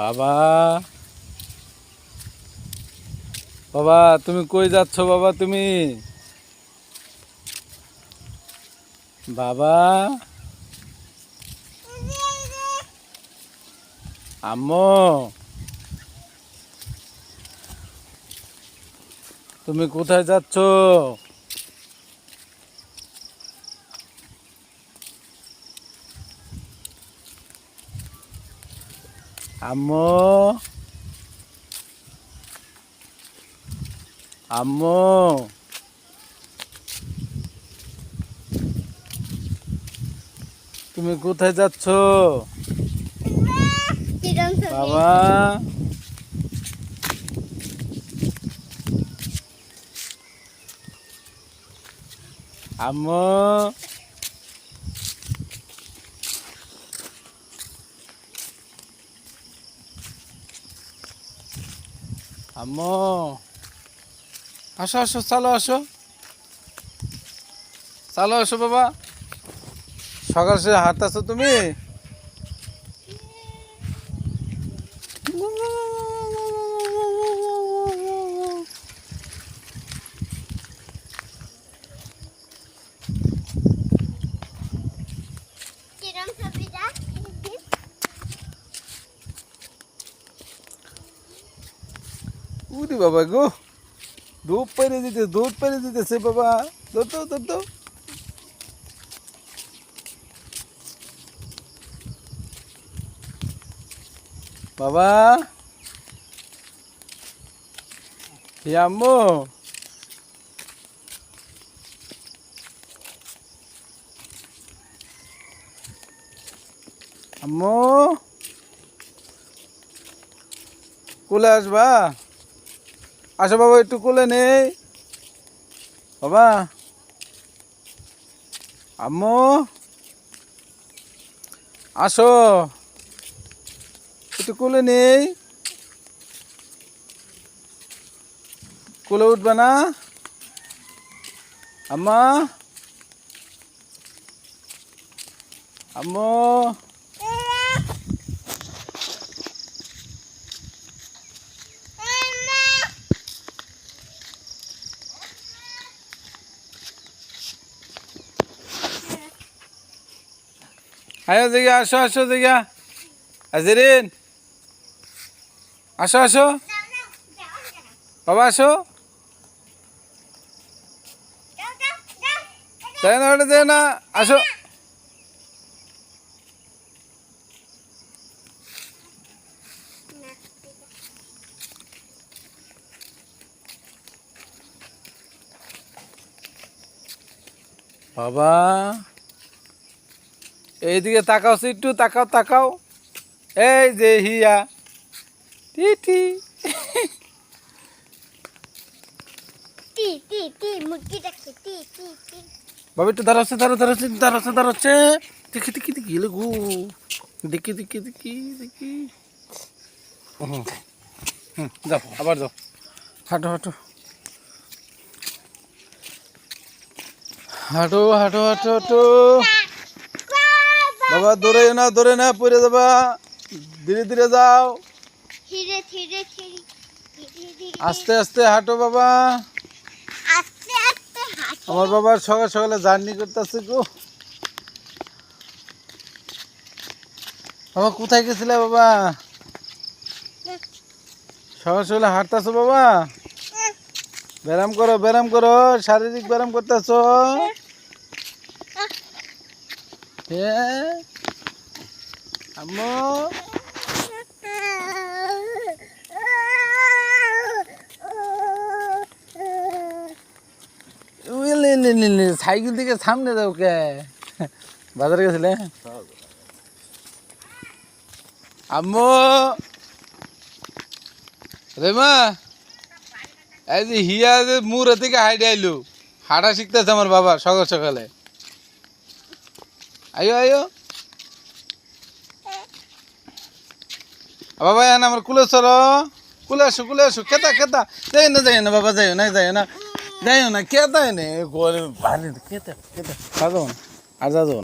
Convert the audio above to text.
বাবা। বাবা তুমি কই যাচ্ছ বাবা তুমি? বাবা। আম্মু। তুমি কোথায় যাচ্ছ? আম্মু। আম্মু। তুমি কোথায় যাচ্ছ? বাবা। আম্মু। আম্মু। আসো আসো চালো আসো। চালো আসো বাবা। সকাল সে হাঁটতেছো তুমি? উরি বাবা গো দুধ পেরে দিতে দুধ পেরে দিতেছে বাবা দৌড় তো দৌড় বাবা আম্মু আম্মু কোলে আসবা আসো বাবা, একটু কোলে নেই। বাবা। আম্মু। আসো। একটু কোলে নেই। কোলে উঠবে না। আম্মা। আম্মু। আয়ো দিঘা আসো আসো দিঘা হাজিরিন। আসো আসো। বাবা, আসো। দেয় না, ওটা দেয় না। আসো। বাবা। এইদিকে তাকাও একটু তাকাও তাকাও। এই যে হিয়া। টিটি টি। টি টি মুরগি ডাকছে টি টি টি। বাবা একটু দাঁড়াচ্ছে দাঁড়ো দাঁড়াচ্ছে দাঁড়াচ্ছে দাঁড়াচ্ছে। দেখি দেখি দেখি এলে গো। দেখি দেখি দেখি দেখি। হুম হুম যাও আবার যাও। হাঁটো হাঁটো। হাঁটো হাঁটো হাঁটো হাঁটো। বাবা দৌড়ে না দৌড়ে না পড়ে যাবা। ধীরে ধীরে যাও। ধীরে ধীরে ধীরে ধীরে ধীরে। আস্তে আস্তে হাঁটো বাবা। আমার বাবার সকাল সকালে জার্নি করতেছে গো। বাবা কোথায় গেছিলে বাবা? সকাল সকালে হাঁটতেছো বাবা? ব্যায়াম করো ব্যায়াম করো শারীরিক ব্যায়াম করতেছো? হ্যাঁ সাইকেল থেকে সামনে দাও কে? বাজারে গেছিলে? আম্মু? রেমা? এই যে হিয়া যে মুরে থেকে হাইডে আইলো। হাঁটা শিখতেছে আমার বাবা সকাল সকালে। আয়ো আয়ো। বাবা এনে আমার কুলে চলো। কুলে আসো কুলে আসো। কেতা কেতা যাই না যাই না, বাবা, যাইও না যাইও না। যাইও না কেতা এনে ভালো কেতা কেতা আর যাও